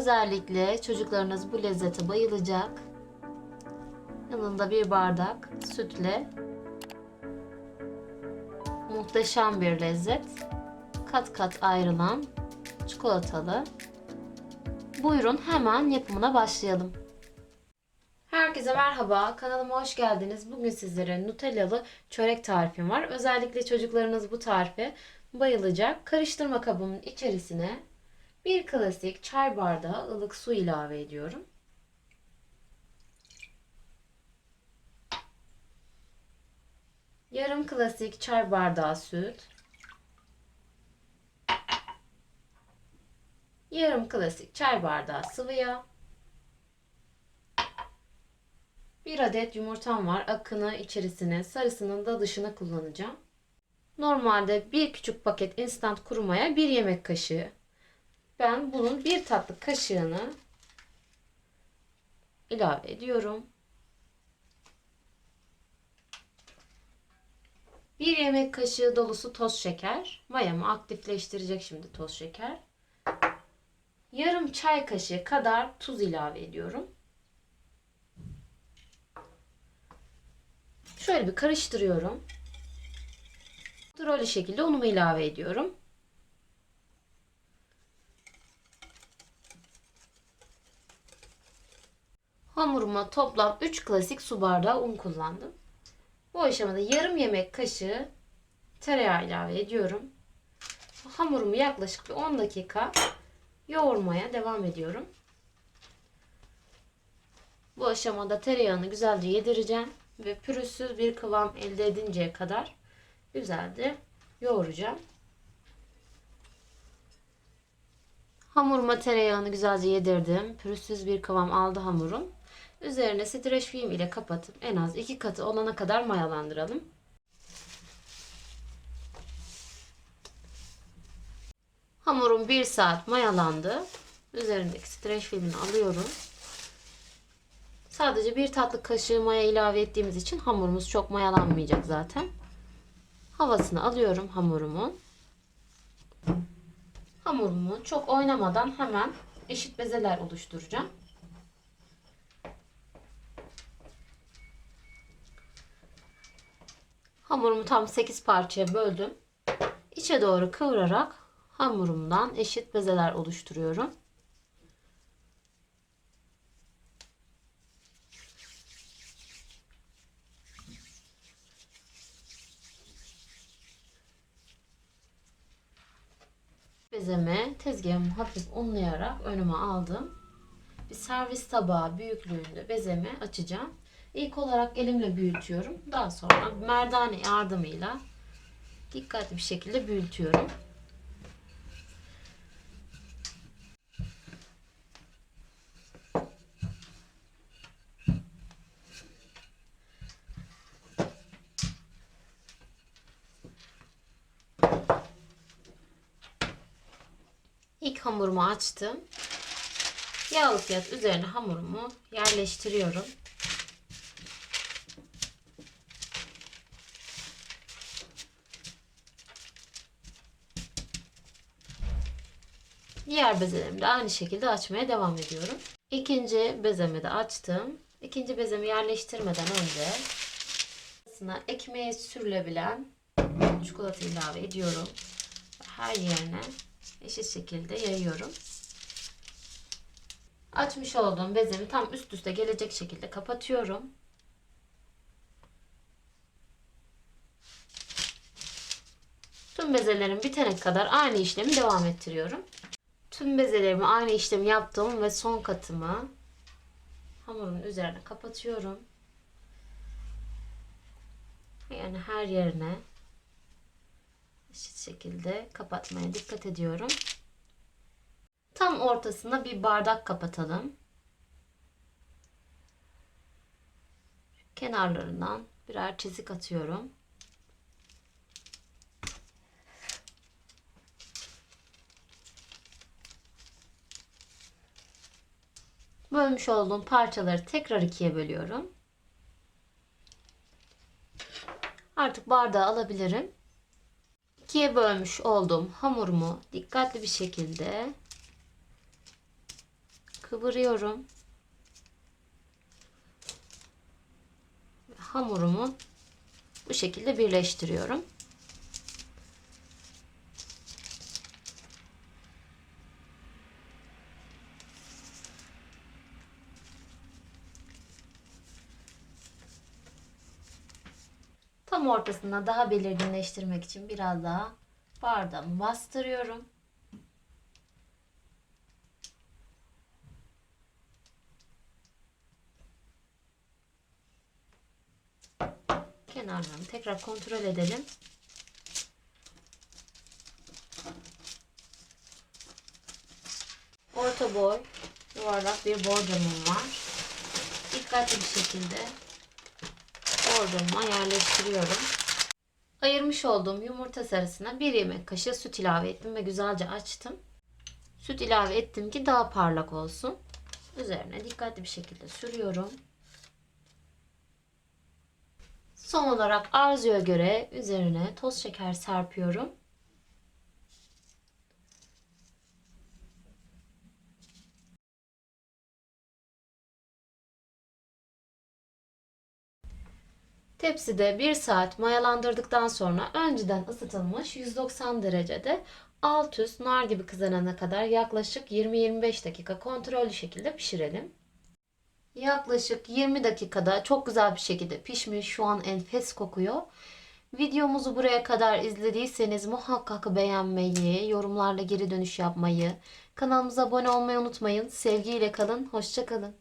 Özellikle çocuklarınız bu lezzete bayılacak. Yanında bir bardak sütle muhteşem bir lezzet. Kat kat ayrılan çikolatalı. Buyurun hemen yapımına başlayalım. Herkese merhaba, kanalıma hoş geldiniz. Bugün sizlere Nutellalı çörek tarifim var. Özellikle çocuklarınız bu tarife bayılacak. Karıştırma kabımın içerisine bir klasik çay bardağı ılık su ilave ediyorum. Yarım klasik çay bardağı süt. Yarım klasik çay bardağı sıvı yağ. Bir adet yumurtam var. Akını içerisine, sarısının da dışına kullanacağım. Normalde bir küçük paket instant kurumaya bir yemek kaşığı. Ben bunun bir tatlı kaşığını ilave ediyorum. Bir yemek kaşığı dolusu toz şeker. Mayamı aktifleştirecek şimdi toz şeker. Yarım çay kaşığı kadar tuz ilave ediyorum. Şöyle bir karıştırıyorum. Kontrollü şekilde unumu ilave ediyorum. Hamuruma toplam 3 klasik su bardağı un kullandım. Bu aşamada yarım yemek kaşığı tereyağı ilave ediyorum. Hamurumu yaklaşık bir 10 dakika yoğurmaya devam ediyorum. Bu aşamada tereyağını güzelce yedireceğim ve pürüzsüz bir kıvam elde edinceye kadar güzelce yoğuracağım. Hamuruma tereyağını güzelce yedirdim. Pürüzsüz bir kıvam aldı hamurum. Üzerine streç film ile kapatıp en az iki katı olana kadar mayalandıralım. Hamurum bir saat mayalandı. Üzerindeki streç filmini alıyorum. Sadece bir tatlı kaşığı maya ilave ettiğimiz için hamurumuz çok mayalanmayacak zaten. Havasını alıyorum hamurumun. Hamurumu çok oynamadan hemen eşit bezeler oluşturacağım. Hamurumu tam 8 parçaya böldüm. İçe doğru kıvırarak hamurumdan eşit bezeler oluşturuyorum. Bezemi tezgahımı hafif unlayarak önüme aldım. Bir servis tabağı büyüklüğünde bezemi açacağım. İlk olarak elimle büyütüyorum. Daha sonra merdane yardımıyla dikkatli bir şekilde büyütüyorum. İlk hamurumu açtım. Yağlı kağıt üzerine hamurumu yerleştiriyorum. Diğer bezelerimi de aynı şekilde açmaya devam ediyorum. İkinci bezemi de açtım. İkinci bezemi yerleştirmeden önce arasına ekmeğe sürülebilen çikolata ilave ediyorum. Her yerine eşit şekilde yayıyorum. Açmış olduğum bezemi tam üst üste gelecek şekilde kapatıyorum. Tüm bezelerim bitene kadar aynı işlemi devam ettiriyorum. Tüm bezelerimi aynı işlemi yaptım ve son katımı hamurun üzerine kapatıyorum. Yani her yerine eşit şekilde kapatmaya dikkat ediyorum. Tam ortasına bir bardak kapatalım. Kenarlarından birer çizik atıyorum. Bölmüş olduğum parçaları tekrar ikiye bölüyorum. Artık bardağı alabilirim. İkiye bölmüş olduğum hamurumu dikkatli bir şekilde kıvırıyorum. Hamurumu bu şekilde birleştiriyorum. Tam ortasına daha belirginleştirmek için biraz daha bardağımı bastırıyorum. Kenarlarını tekrar kontrol edelim. Orta boy yuvarlak bir borcamım var. Dikkatli bir şekilde borcamıma yerleştiriyorum. Ayırmış olduğum yumurta sarısına bir yemek kaşığı süt ilave ettim ve güzelce açtım. Süt ilave ettim ki daha parlak olsun. Üzerine dikkatli bir şekilde sürüyorum. Son olarak arzuya göre üzerine toz şeker serpiyorum. Tepside 1 saat mayalandırdıktan sonra önceden ısıtılmış 190 derecede alt üst nar gibi kızarana kadar yaklaşık 20-25 dakika kontrollü şekilde pişirelim. Yaklaşık 20 dakikada çok güzel bir şekilde pişmiş. Şu an enfes kokuyor. Videomuzu buraya kadar izlediyseniz muhakkak beğenmeyi, yorumlarla geri dönüş yapmayı, kanalımıza abone olmayı unutmayın. Sevgiyle kalın, hoşça kalın.